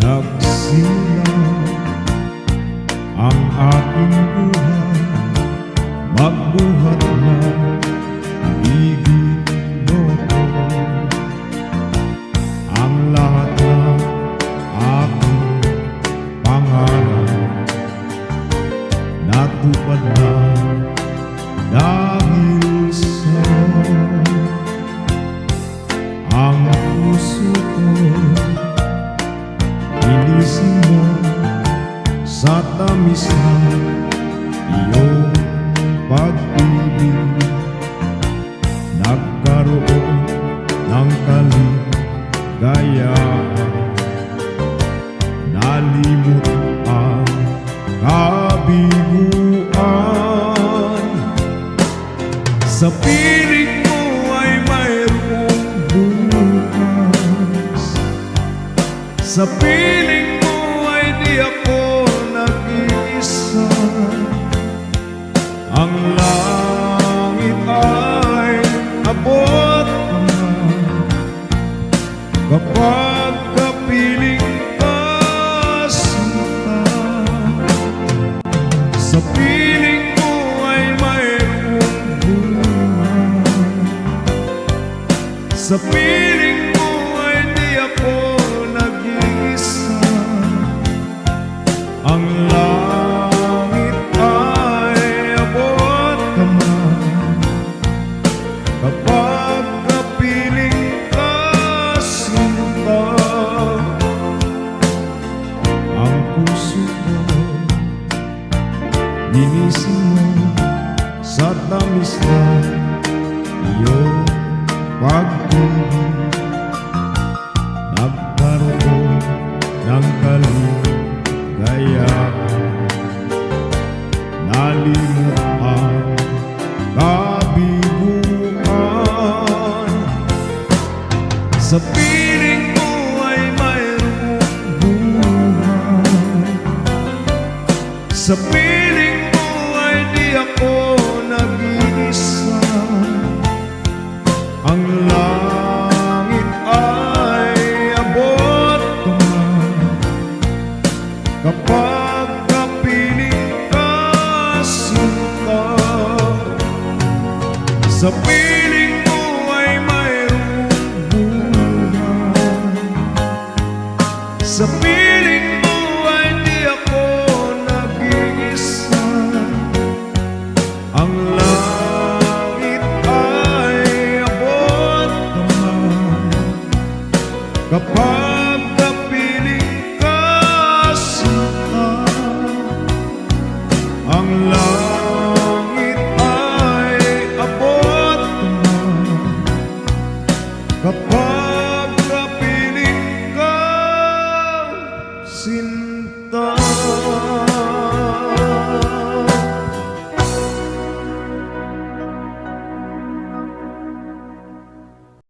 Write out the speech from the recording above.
Now see. Sa tamis ng iyong pag-ibig Nagkaroon ng kaligayahan Nalimot ang kabiguan Sa piling mo ay mayroong bukas. Sa piling Kapag kapiling Sa piling mo ay mayroong buhay. Sa piling mo sa tamis na iyong pag-ibig Nagkaroon ng kaligayahan Nalimot ang kabiguan Sa piling mo ay mayroong buhay. Sa piling mo ay di ako nag-iisa. Ang langit ay abot kamay Kapag kapiling ka sinta Sa piling mo ay mayroong buhay Sa piling